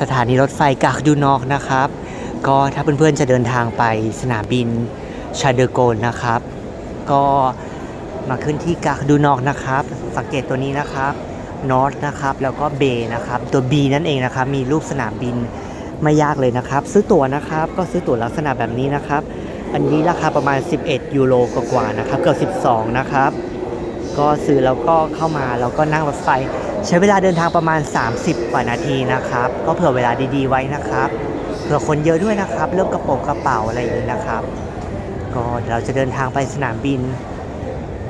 สถานีรถไฟกากดูนอกนะครับ ก็ถ้าเพื่อนๆจะเดินทางไปสนามบินชาเดโกนนะครับ ก็มาขึ้นที่กากดูนอกนะครับ สังเกตตัวนี้นะครับนอตนะครับแล้วก็เบนะครับ ตัว B นั่นเองนะครับ มีรูปสนามบินไม่ยากเลยนะครับ ซื้อตั๋วนะครับ ก็ซื้อตั๋วลักษณะแบบนี้นะครับ อันนี้ราคาประมาณ 11 ยูโรกว่าๆนะครับ เกือบ 12 นะครับ ก็ซื้อแล้วก็เข้ามาแล้วก็นั่งรถไฟ ใช้เวลาเดินทางประมาณ 30 กว่านาทีนะครับ ก็เผื่อเวลาดีๆไว้นะครับ เผื่อคนเยอะด้วยนะครับ เรื่องกระโปรงกระเป๋าอะไรอย่างนี้นะครับ ก็เดี๋ยวเราจะเดินทางไปสนามบิน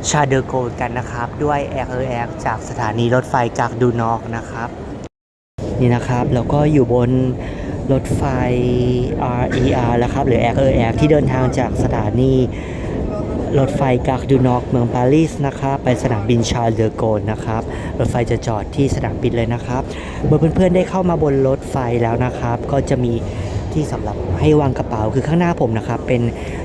ชาเดอโกนกันนะครับ ด้วยแอร์เอแอร์จากสถานีรถไฟกากดูนอกนะครับ นี่นะครับแล้วก็อยู่บนรถไฟ RER แล้วครับ หรือ RER ที่เดินทางจากสถานี รถไฟกากดูนอกเมืองปารีสนะครับไปสนามบินชาร์ลเดอโกนนะครับ รถไฟจะจอดที่สนามบินเลยนะครับเมื่อเพื่อนๆได้เข้ามาบนรถไฟแล้วนะครับ ก็จะมีที่สำหรับให้วางกระเป๋าคือข้างหน้าผมนะครับ เป็น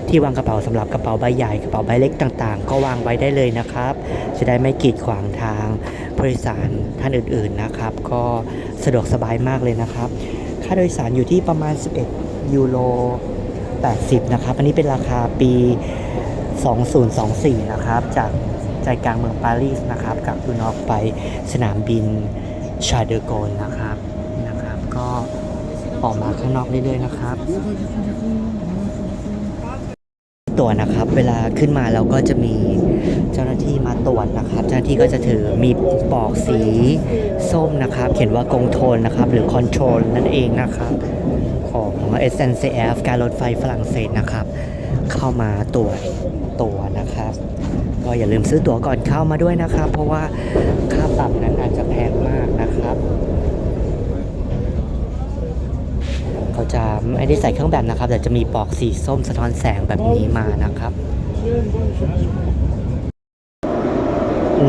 ที่วางกระเป๋าสำหรับกระเป๋าใบใหญ่กระเป๋าใบเล็กต่างๆ ก็วางไว้ได้เลยนะครับ จะได้ไม่กีดขวางทางผู้โดยสารท่านอื่นๆนะครับ ก็สะดวกสบายมากเลยนะครับ ค่าโดยสารอยู่ที่ประมาณ 11 ยูโร80 นะครับ อันนี้เป็นราคาปี 2024 นะครับ จากใจกลางเมืองปารีสนะครับกับดูนอกไปสนามบินชาเดอโกนนะครับนะครับ ก็ออกมาข้างนอกเรื่อยๆนะครับ ตั๋วนะครับ เวลาขึ้นมาเราก็จะมีเจ้าหน้าที่มาตรวจนะครับ เจ้าหน้าที่ก็จะถือมีปอกสีส้มนะครับ เขียนว่ากงโทนนะครับ หรือคอนโทรลนั่นเองนะครับ ของ SNCF การรถไฟฝรั่งเศสนะครับ เข้ามาตรวจตั๋วนะครับ ก็อย่าลืมซื้อตั๋วก่อนเข้ามาด้วยนะครับ เพราะว่าค่าปรับนั้นอาจจะแพงมากนะครับเขาจะไม่ได้ใส่เครื่องแบบนะครับ แต่จะมีปลอกสีส้มสะท้อนแสงแบบนี้มานะครับ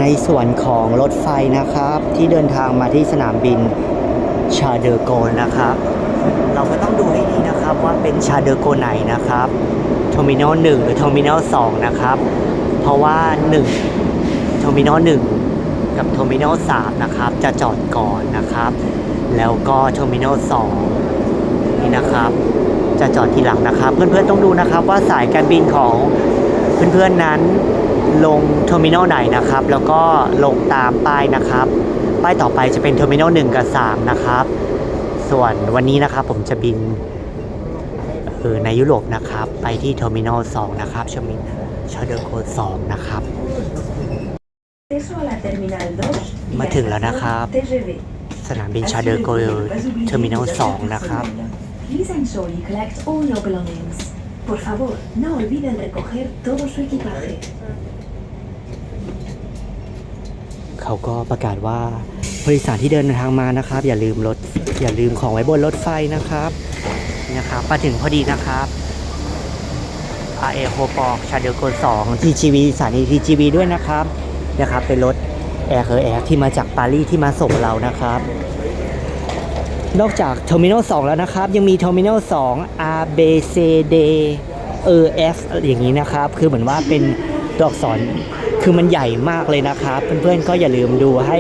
ในส่วนของรถไฟนะครับ ที่เดินทางมาที่สนามบินชาเดอโกนนะครับ เราก็ต้องดูให้ดีนะครับว่าเป็นชาเดอโกไหนนะครับ เทอร์มินอลหนึ่งหรือเทอร์มินอลสองนะครับ เพราะว่า1เทอร์มินอลหนึ่งกับเทอร์มินอลสามนะครับ จะจอดก่อนนะครับ แล้วก็เทอร์มินอลสองนี่นะครับ จะจอดทีหลังนะครับ เพื่อนๆต้องดูนะครับว่าสายการบินของเพื่อนๆนั้นลงเทอร์มินอลไหนนะครับ แล้วก็ลงตามป้ายนะครับ ป้ายต่อไปจะเป็นเทอร์มินอลหนึ่งกับสามนะครับ ส่วนวันนี้นะครับผมจะบิน เออในยุโรปนะครับ ไปที่เทอร์มินอล2นะครับชมินชาเดอร์โคด2นะครับ Acceso a la Terminal 2มาถึงแล้วนะครับ TGV. สนามบินชาเดอร์โกดเทอร์มินอล2นะครับ Please ensure you collect all your belongings. Por favor, no olviden recoger todo su equipaje. เขาก็ประกาศว่าผู้โดยสารที่เดินทางมานะครับ อย่าลืมรถอย่าลืมของไว้บนรถไฟนะครับ นะครับมาถึงพอดีนะครับ r อโฮปอกชาเดลโกน2 TGV สถานี TGV ด้วยนะครับนะครับ เป็นรถแอร์เคอร์แอร์ที่มาจากปารีสที่มาส่งเรานะครับ นอกจากเทอร์มินอล2แล้วนะครับ ยังมีเทอร์มินอล2 R B C D E F อย่างนี้นะครับ คือเหมือนว่าเป็นตัวอักษรคือมันใหญ่มากเลยนะครับ เพื่อนๆก็อย่าลืมดูให้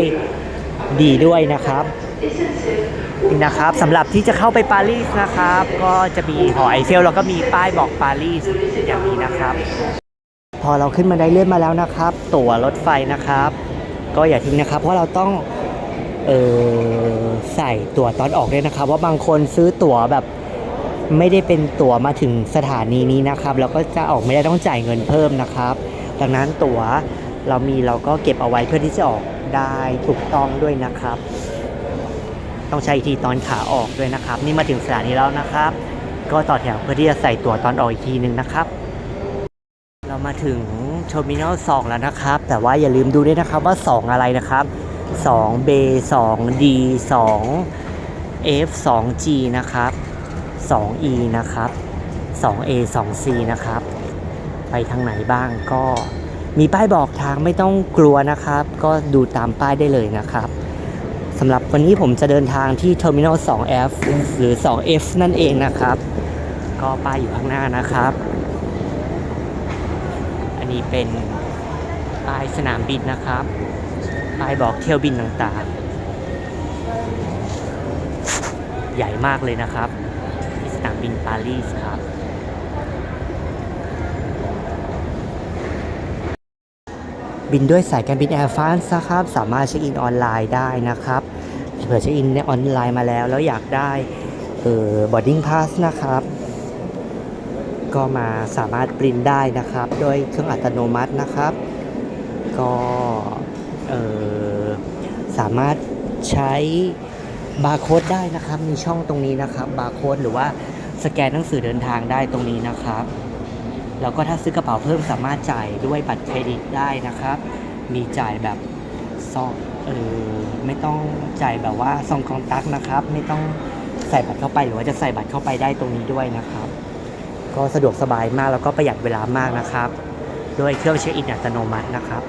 ดีด้วยนะครับ นะครับสำหรับที่จะเข้าไปปารีสนะครับ ก็จะมีหอไอเฟลแล้วก็มีป้ายบอกปารีสอย่างนี้นะครับ พอเราขึ้นมาได้เลื่อนมาแล้วนะครับ ตั๋วรถไฟนะครับ ก็อย่าทิ้งนะครับ เพราะเราต้องเออใส่ตั๋วตอนออกด้วยนะครับ ว่าบางคนซื้อตั๋วแบบไม่ได้เป็นตั๋วมาถึงสถานีนี้นะครับ แล้วก็จะออกไม่ได้ต้องจ่ายเงินเพิ่มนะครับ ดังนั้นตั๋วเรามีเราก็เก็บเอาไว้เพื่อที่จะออกได้ถูกต้องด้วยนะครับ ต้องใช้อีกทีตอนขาออกด้วยนะครับ นี่มาถึงสถานีแล้วนะครับ ก็ต่อแถวเพื่อที่จะใส่ตั๋วตอนออกอีกทีหนึ่งนะครับ เรามาถึงเทอร์มินอล2แล้วนะครับ แต่ว่าอย่าลืมดูด้วยนะครับว่า 2 อะไรนะครับ 2 B 2 D 2 F 2 G นะครับ 2 E นะครับ 2 A 2 C นะครับ ไปทางไหนบ้างก็มีป้ายบอกทางไม่ต้องกลัวนะครับ ก็ดูตามป้ายได้เลยนะครับ สำหรับวันนี้ผมจะเดินทางที่ Terminal 2F หรือ 2F นั่นเองนะครับ ก็ป้ายอยู่ข้างหน้านะครับ อันนี้เป็นป้ายสนามบินนะครับ ป้ายบอกเที่ยวบินต่างๆ ใหญ่มากเลยนะครับ ที่สนามบินปารีสครับ บินด้วยสายการบินแอร์ฟานซ์นะครับ สามารถเช็คอินออนไลน์ได้นะครับ เผื่อเช็คอินในออนไลน์มาแล้ว แล้วอยากได้เอ่อบอดดิ้งพาสนะครับ ก็มาสามารถปริ้นได้นะครับโดยเครื่องอัตโนมัตินะครับ ก็เอ่อสามารถใช้บาร์โค้ดได้นะครับ มีช่องตรงนี้นะครับบาร์โค้ดหรือว่าสแกนหนังสือเดินทางได้ตรงนี้นะครับ แล้วก็ถ้าซื้อกระเป๋าเพิ่มสามารถจ่ายด้วยบัตรเครดิตได้นะครับ มีจ่ายแบบซองเออไม่ต้องจ่ายแบบว่าซองคองตักนะครับ ไม่ต้องใส่บัตรเข้าไปหรือว่าจะใส่บัตรเข้าไปได้ตรงนี้ด้วยนะครับ ก็สะดวกสบายมากแล้วก็ประหยัดเวลามากนะครับ ด้วยเครื่องเช็คอินอัตโนมัตินะครับ